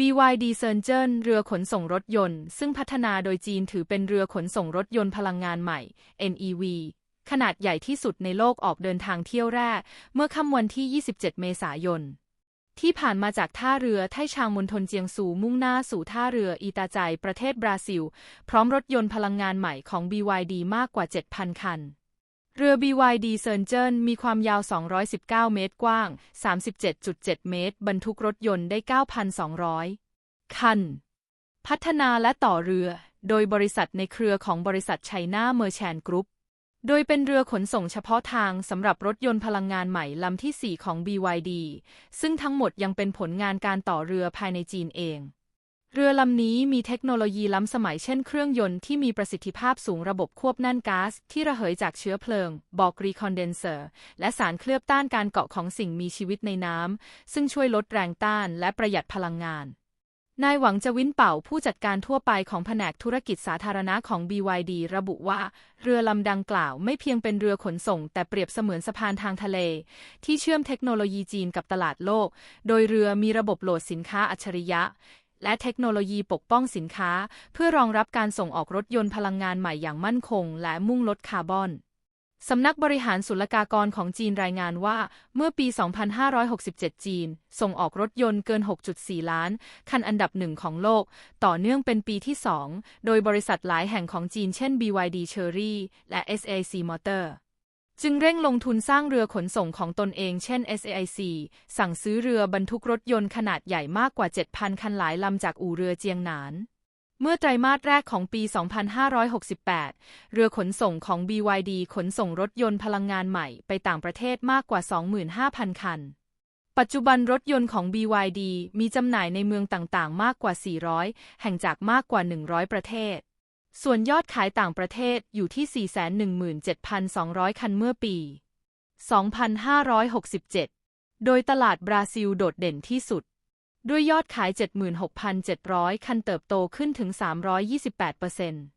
BYD c e n j e n เรือขนส่งรถยนต์ ซึ่งพัฒนาโดยจีนถือเป็นเรือขนส่งรถยนต์พลังงานใหม่ NEV ขนาดใหญ่ที่สุดในโลกออกเดินทางเที่ยวแรก เมื่อค่ำวันที่ 27 เมษายน ที่ผ่านมาจากท่าเรือไทชางมณฑลเจียงซูมุ่งหน้าสู่ท่าเรืออีตาใจประเทศบราซิล พร้อมรถยนต์พลังงานใหม่ของ BYD มากกว่า 7,000 คัน เรือ BYD c e n j e n มีความยาว 219 เมตรกว้าง 37.7 เมตร บรรทุกรถยนต์ได้ 9,200 คัน พัฒนาและต่อเรือ โดยบริษัทในเครือของบริษัทไชน่าเมอร์แชนกรุ๊ป โดยเป็นเรือขนส่งเฉพาะทางสำหรับรถยนต์พลังงานใหม่ลำที่ 4 ของ BYD ซึ่งทั้งหมดยังเป็นผลงานการต่อเรือภายในจีนเอง เรือลำนี้มีเทคโนโลยีล้ำสมัยเช่นเครื่องยนต์ที่มีประสิทธิภาพสูงระบบควบแน่นก๊าซที่ระเหยจากเชื้อเพลิง บอกรีคอนเดนเซอร์ และสารเคลือบต้านการเกาะของสิ่งมีชีวิตในน้ำ ซึ่งช่วยลดแรงต้านและประหยัดพลังงาน นายหวังจวินเป่าผู้จัดการทั่วไปของแผนกธุรกิจสาธารณะของ BYD ระบุว่า เรือลำดังกล่าวไม่เพียงเป็นเรือขนส่ง แต่เปรียบเสมือนสะพานทางทะเล ที่เชื่อมเทคโนโลยีจีนกับตลาดโลก โดยเรือมีระบบโหลดสินค้าอัจฉริยะ และเทคโนโลยีปกป้องสินค้า เพื่อรองรับการส่งออกรถยนต์พลังงานใหม่อย่างมั่นคง และมุ่งลดคาร์บอนสำนักบริหารศุลกากรของจีนรายงานว่า เมื่อปี 2567 จีน ส่งออกรถยนต์เกิน 6.4 ล้าน คันอันดับหนึ่งของโลก ต่อเนื่องเป็นปีที่ 2 โดยบริษัทหลายแห่งของจีนเช่น BYD Chery และ SAIC Motor จึงเร่งลงทุนสร้างเรือขนส่งของตนเองเช่น SAIC สั่งซื้อเรือบรรทุกรถยนต์ขนาดใหญ่มากกว่า 7,000 คันหลายลำจากอู่เรือเจียงหนาน เมื่อไตรมาสแรกของปี 2568 เรือขนส่งของ BYD ขนส่งรถยนต์พลังงานใหม่ไปต่างประเทศมากกว่า 25,000 คัน ปัจจุบันรถยนต์ของ BYD มีจำหน่ายในเมืองต่างๆ มากกว่า 400 แห่งจากมากกว่า 100 ประเทศ ส่วนยอดขายต่างประเทศอยู่ที่ 417,200 คันเมื่อปี 2567 โดยตลาดบราซิลโดดเด่นที่สุด ด้วยยอดขาย 76,700 คันเติบโตขึ้นถึง 328%